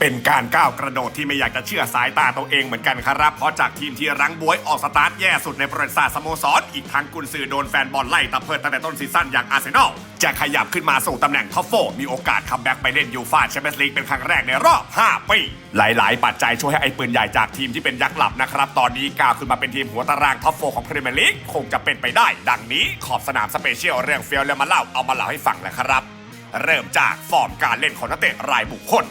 เป็นการก้าวกระโดดที่ไม่อยากจะเชื่อสายตาตัวเองเหมือนกันครับ เพราะจากทีมที่รั้งบวยออกสตาร์ทแย่สุดในประวัติศาสตร์สโมสร อีกทั้งกุนซือโดนแฟนบอลไล่ตะเพิดตั้งแต่ต้นซีซั่นอย่างอาร์เซนอล จะขยับขึ้นมาสู่ตำแหน่งท็อปโฟมีโอกาสคัมแบ็กไปเล่นยูฟ่าแชมเปี้ยนส์ลีกเป็นครั้งแรกในรอบ 5 ปี หลาย ๆ ปัจจัยช่วยให้ไอ้ปืนใหญ่จากทีมที่เป็นยักษ์หลับนะครับตอนนี้ก้าวขึ้นมาเป็นทีมหัวตารางท็อปโฟของพรีเมียร์ลีกคงจะเป็นไปได้ ดังนี้ขอบสนามสเปเชียลเรื่องเฟียลเลยมาเล่าเอามาเล่าให้ฟังแหละครับ เริ่มจากฟอร์มการเล่นของนักเตะรายบุคคล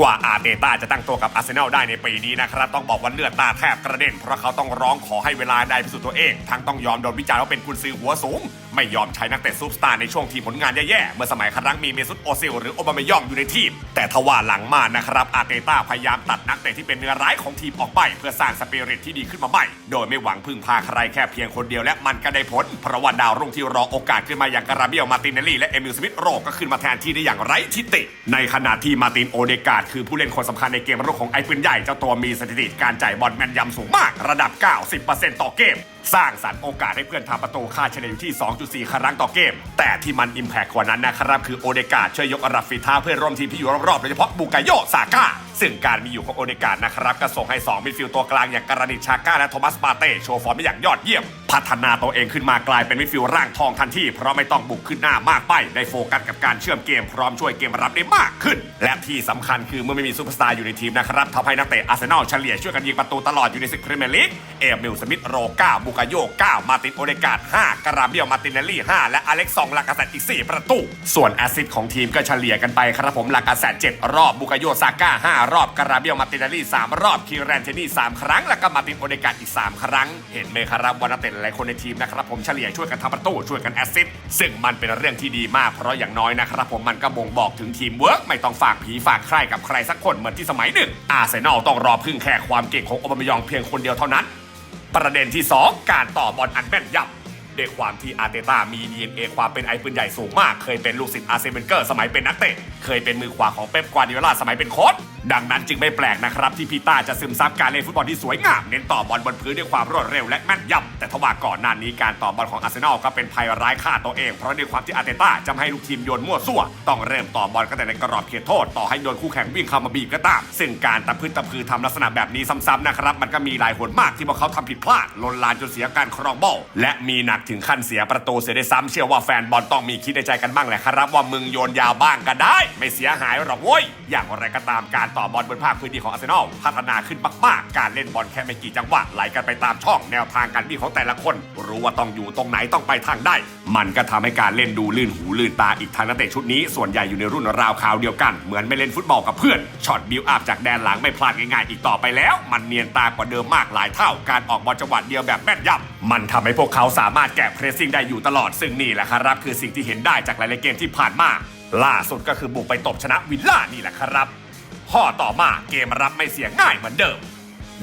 กว่าอาร์เตต้าจะตั้งตัวกับอาร์เซนอลได้ในปีนี้นะครับ ต้องบอกว่าเลือดตาแทบกระเด็น เพราะเขาต้องร้องขอให้เวลาได้พิสูจน์ตัวเอง ทั้งต้องยอมโดนวิจารณ์ว่าเป็นกุนซือหัวสูง ไม่ยอมใช้นักเตะซูเปอร์สตาร์ในช่วงทีมผลงานแย่ๆ เมื่อสมัยครั้งมีเมซุตโอซิลหรือโอบามายองอยู่ในทีม แต่ทว่าหลังมานะครับอาเตต้าพยายามตัดนักเตะที่เป็นเนื้อร้ายของทีมออกไป เพื่อสร้างสปิริตที่ดีขึ้นมาใหม่ โดยไม่หวังพึ่งพาใครแค่เพียงคนเดียวและมันก็ได้ผล เพราะว่าดาวรุ่งที่รอโอกาสขึ้นมาอย่างการาเบียลมาตินเนลลี่และเอมิลสมิธโรก็ขึ้นมาแทนที่ได้อย่างไร้ทิฏฐิในขณะที่มาตินโอเดการ์ดคือผู้เล่นคนสำคัญในเกมรุกของไอ้ปืนใหญ่เจ้าตัวมีสถิติการจ่ายบอลแม่นยำสูงมาก ระดับ 90%ต่อเกม สร้างสรรค์โอกาสให้เพื่อนทำประตูค่าเฉลี่ยอยู่ที่2.4ครั้งต่อเกม แต่ที่มันอิมแพกกว่านั้นนะครับ คือโอเดกาช่วยยกระดับฝีเท้าเพื่อนร่วมทีมที่อยู่รอบๆโดยเฉพาะบูกาโยซาก้า ซึ่งการมีอยู่ของโอเดการ์ดนะครับก็ส่งให้ 2มิดฟิลด์ตัวกลางอย่างการานิชาก้าและโทมัสปาเต้โชว์ฟอร์มได้อย่างยอดเยี่ยม พัฒนาตัวเองขึ้นมากลายเป็นมิดฟิลด์ร่างทองทันทีเพราะไม่ต้องบุกขึ้นหน้ามากไปได้โฟกัสกับการเชื่อมเกมพร้อมช่วยเกมรับได้มากขึ้น และที่สำคัญคือเมื่อไม่มีซูเปอร์สตาร์อยู่ในทีมนะครับทำให้นักเตะอาร์เซนอลเฉลี่ยช่วยกันยิงประตูตลอดอยู่ในศึกพรีเมียร์ลีกเอมิลสมิธโร9บูกาโย9มาตินโอเดการ์ด5การาเบียลมาตินเนลลี่ 5 และอเล็กซองลากาเซตอีก 4 ประตู ส่วนแอสซิสของทีมก็เฉลี่ยกันไปครับผมลากาเซต7รอบบูกาโยซาก้า5รอบการาเบียลมาตินเนลลี่3รอบคีแรนเทนี่3ครั้ง แล้วก็มาตินโอเดกาอีก 3 ครั้ง เห็นไหมครับว่านักเตะหลายคนในทีมนะครับผมเฉลี่ยช่วยกันทำประตูช่วยกันแอสซิสต์ซึ่งมันเป็นเรื่องที่ดีมากเพราะอย่างน้อยนะครับผมมันก็บ่งบอกถึงทีมเวิร์กไม่ต้องฝากผีฝากใครกับใครสักคนเหมือนที่สมัยหนึ่งอาร์เซนอลต้องรอพึ่งแค่ความเก่งของโอบามายองเพียงคนเดียวเท่านั้น ประเด็นที่ 2 การต่อบอลอันแม่นยำ ด้วยความที่อาร์เตต้ามี DNA ความเป็นไอปืนใหญ่สูงมาก เคยเป็นลูกศิษย์อาร์เซนเวนเกอร์สมัยเป็นนักเตะ เคยเป็นมือขวาของเป๊ปกวาร์ดิโอลาสมัยเป็นโค้ชดังนั้นจึงไม่แปลกนะครับ ที่พีต้าจะซึมซับการเล่นฟุตบอลที่สวยงาม เน้นต่อบอลบนพื้นด้วยความรวดเร็วและแม่นยำแต่ทว่าก่อนหน้านี้การต่อบอลของอาร์เซนอลก็เป็นภัยร้ายฆ่าตัวเอง เพราะด้วยความที่อาร์เตต้าจะให้ลูกทีมโยนมั่วซั่ว ต้องเริ่มต่อบอลกันแต่ในกรอบเขตโทษต่อให้โดนคู่แข่งวิ่งเข้ามาบีบก็ตาม ซึ่งการตะพื้นตะพือทำลักษณะแบบนี้ซ้ำๆนะครับมันก็มีหลายหนมากที่พวกเขาทำผิดพลาดลนลานจนเสียการครองบอลและมีหนักถึงขั้นเสียประตูเสียได้ซ้ำเชื่อว่าแฟนบอลต้องมีคิดในใจกันบ้างแหละครับ ว่ามึงโยนยาวบ้างก็ได้ ไม่เสียหายหรอกเว้ยอย่างไรก็ตามการต่อบอลบนภาคพื้นที่ของอาร์เซนอลพัฒนาขึ้นมากๆ การเล่นบอลแค่ไม่กี่จังหวะไหลกันไปตามช่องแนวทางการวิ่งของแต่ละคน รู้ว่าต้องอยู่ตรงไหนต้องไปทางได้ มันก็ทำให้การเล่นดูลื่นหูลื่นตาอีกทางนักเตะชุดนี้ส่วนใหญ่อยู่ในรุ่นราวคราวเดียวกัน เหมือนไม่เล่นฟุตบอลกับเพื่อนช็อตบิวอัพจากแดนหลังไม่พลาดง่ายๆอีกต่อไปแล้ว มันเนียนตากว่าเดิมมากหลายเท่าการออกบอลจังหวะเดียวแบบแม่นยำมันทำให้พวกเขาสามารถแกะเพรสซิ่งได้อยู่ตลอดซึ่งนี่แหละครับคือสิ่งที่เห็นได้จากหลายๆเกมที่ผ่านมาล่าสุดก็คือบุกไปตบชนะวิลล่านี่แหละครับข้อต่อมาเกมรับไม่เสียง่ายเหมือนเดิม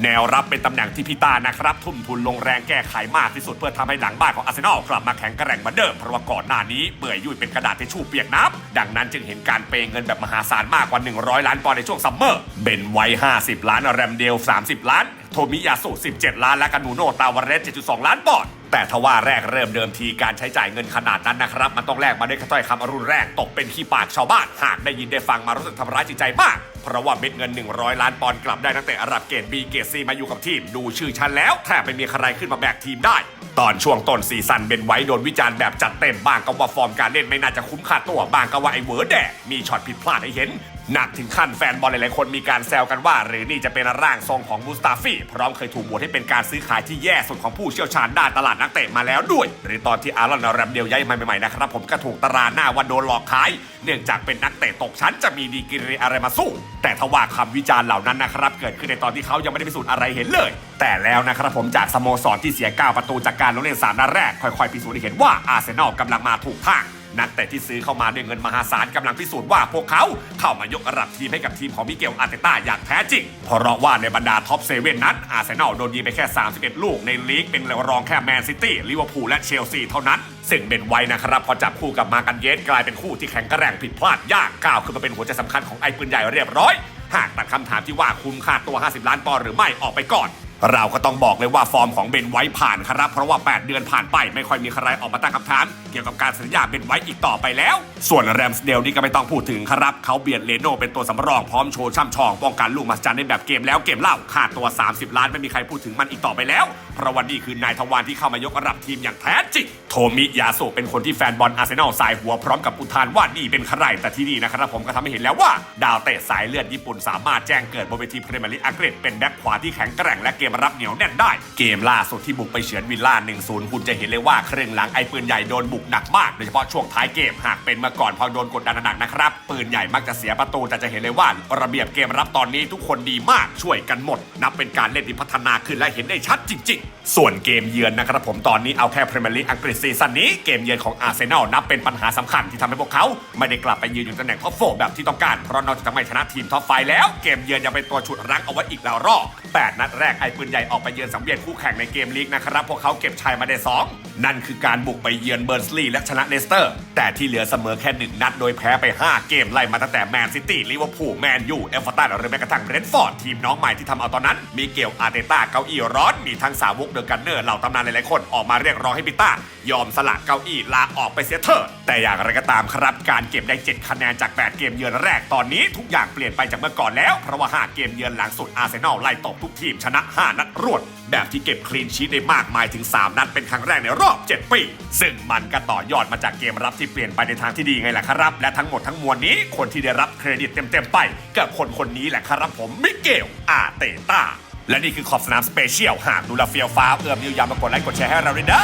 แนวรับเป็นตำแหน่งที่พิตานะครับทุ่มทุนลงแรงแก้ไขมากที่สุดเพื่อทำให้หลังบ้านของอาร์เซนอลกลับมาแข็งแกร่งเหมือนเดิมเพราะว่าก่อนหน้านี้เปื่อยุ่ยเป็นกระดาษทิชชู่เปียกน้ำดังนั้นจึงเห็นการเปเงินแบบมหาศาลมากกว่า 100 ล้านปอนด์ในช่วงซัมเมอร์เบนไว้ 50 ล้านแรมเดล 30 ล้าน โทมิยาสุ17 ล้าน และกานูโนตาวาเรส7.2 ล้านปอนด์แต่ทว่าแรกเริ่มเดิมทีการใช้จ่ายเงินขนาดนั้นนะครับ มันต้องแลกมาด้วยถ้อยคำอรุณแรงตกเป็นขี้ปากชาวบ้าน หากได้ยินได้ฟังมารู้สึกทำร้ายจิตใจมาก เพราะว่าเม็ดเงิน 100 ล้านปอนด์กลับได้นักเตะอาหรับเกรด B เกรด C มาอยู่กับทีมดูชื่อชั้นแล้วแทบไม่มีใครขึ้นมาแบกทีมได้ ตอนช่วงต้นซีซั่นเบนไว้โดนวิจารณ์แบบจัดเต็มบ้างก็ว่าฟอร์มการเล่นไม่น่าจะคุ้มค่าตัวบ้างก็ว่าไอ้เวอแดกมีช็อตผิดพลาดให้เห็น หนักถึงขั้นแฟนบอลหลายๆคนมีการแซวกันว่า หรือนี่จะเป็นร่างทรงของมูสตาฟีพร้อมเคยถูกบวชให้เป็นการซื้อขายที่แย่สุดของผู้เชี่ยวชาญด้านตลาดนักเตะมาแล้วด้วย หรือตอนที่อารอนแรมเดลย้ายมาใหม่ๆนะครับผมก็ถูกตราหน้าว่าโดนหลอกขาย เนื่องจากเป็นนักเตะตกชั้นจะมีดีกรีอะไรมาสู้ แต่ทว่าคำวิจารณ์เหล่านั้นนะครับเกิดขึ้นในตอนที่เขายังไม่ได้พิสูจน์อะไรเห็นเลย แต่แล้วนะครับผมจากสโมสรที่เสียก้าวประตูจากการลงเล่นสามนัดแรกค่อยๆพิสูจน์ให้เห็นว่าอาร์เซนอลกำลังมาถูกทาง นักเตะที่ซื้อเข้ามาด้วยเงินมหาศาลกำลังพิสูจน์ว่าพวกเขาเข้ามายกระดับทีมให้กับทีมของมิเกลอาร์เตต้าอย่างแท้จริง เพราะว่าในบรรดาท็อปเซเว่นนั้นอาร์เซนอลโดนยิงไปแค่ 31 ลูกในลีกเป็นรองแค่แมนซิตี้ลิเวอร์พูลและเชลซีเท่านั้นซึ่งเป็นไว้นะครับ พอจับคู่กับมากันเยสกลายเป็นคู่ที่แข็งกร่งผิดพลาดยากก้าวขึ้นมาเป็นหัวใจสำคัญของไอ้ปืนใหญ่เรียบร้อย หากตัดคำถามที่ว่าคุ้มค่าตัว 50 ล้านปอนด์หรือไม่ออกไปก่อน เราก็ต้องบอกเลยว่าฟอร์มของเบนไว้ผ่านครับ เพราะว่า 8 เดือนผ่านไปไม่ค่อยมีใครออกมาตั้งคำถาม เกี่ยวกับการสัญญาเบนไว้อีกต่อไปแล้ว ส่วนแรมสเดลนี่ก็ไม่ต้องพูดถึงครับ เขาเบียดเลโนเป็นตัวสำรองพร้อมโชว์ช่ำชอง ป้องกันลูกมาจันในแบบเกมแล้วเกมเล่าค่าตัว 30 ล้านไม่มีใครพูดถึงมันอีกต่อไปแล้ว เพราะวันนี้คือนายทวารที่เข้ามายกระดับทีมอย่างแท้จริงโทมิยาสุเป็นคนที่แฟนบอลอาร์เซนอลสายหัวพร้อมกับอุทานว่านี่เป็นใครแต่ที่นี่นะครับผมก็ทำให้เห็นแล้วว่า ดาวเตะสายเลือดญี่ปุ่นสามารถแจ้งเกิดบนเวทีพรีเมียร์ลีกอังกฤษเป็นแบ็คขวาที่แข็งแกร่งและเกมรับเหนียวแน่นได้ เกมล่าสุดที่บุกไปเฉือนวิลล่า 1-0 คุณจะเห็นเลยว่าครึ่งหลังไอ้ปืนใหญ่โดนบุกหนักมากโดยเฉพาะช่วงท้ายเกมหากเป็นมื่อก่อนพอโดนกดดันหนักนะครับ ปืนใหญ่มักจะเสียประตูแต่จะเห็นเลยว่าระเบียบเกมรับตอนนี้ทุกคนดีมากช่วยกันหมด นับเป็นการเล่นที่พัฒนาขึ้นและเห็นได้ชัดจริง ๆ ส่วนเกมเยือนนะครับผมตอนนี้เอาแค่พรีเมียร์ลีกอังกฤษซีซั่นนี้เกมเยือนของอาร์เซนอลนับเป็นปัญหาสำคัญที่ทำให้พวกเขาไม่ได้กลับไปยืนอยู่ตำแหน่งท็อปโฟแบบที่ต้องการเพราะนอกจากจะไม่ชนะทีมท็อปไฟว์แล้ว เกมเยือนยังเป็นตัวฉุดรั้งเอาไว้อีกแล้วรอบแปดนัดแรกไอปืนใหญ่ออกไปเยือนสังเวียนคู่แข่งในเกมลีกนะครับ พวกเขาเก็บชัยมาได้สองนั่นคือการบุกไปเยือนเบิร์สลีย์และชนะเลสเตอร์ แต่ที่เหลือเสมอแค่หนึ่งนัดโดยแพ้ไป 5 เกมไล่มาตั้งแต่แมนซิตี้ลิเวอร์พูลแมนยูเอฟเวอร์ตันหรือแม้กระทั่งเรนฟอร์ดทีมน้องใหม่ที่ทำเอาตอนนั้น มีเกลอาร์เตต้าเก้าอี้ร้อนมีทั้งสาวกเดอะกันเนอร์เหล่าตำนานหลายๆคนออกมาเรียกร้องให้ปิต้ายอมสละเก้าอี้ลาออกไปเสียเถอะแต่อย่างไรก็ตามครับการเก็บได้ 7 คะแนนจาก 8 เกมเยือนแรกตอนนี้ทุกอย่างเปลี่ยนไปจากเมื่อก่อนแล้วเพราะว่า 5 เกมเยือนหลังสุดอาร์เซนอลไล่ตบทุกทีมชนะ5นัดรวด แบบที่เก็บคลีนชีตได้มากมายถึง 3 นัดเป็นครั้งแรกในรอบ 7 ปี ซึ่งมันก็ต่อยอดมาจากเกมรับที่เปลี่ยนไปในทางที่ดีไงล่ะครับ และทั้งหมดทั้งมวลนี้คนที่ได้รับเครดิตเต็มๆไปกับคนคนนี้แหละครับผมมิเกลอาเตต้าและนี่คือขอบสนามสเปเชียลหากดูแลเฟียวฟ้าเอื้อมนิ้วยามากดไลค์กดแชร์ให้เราด้วยนะ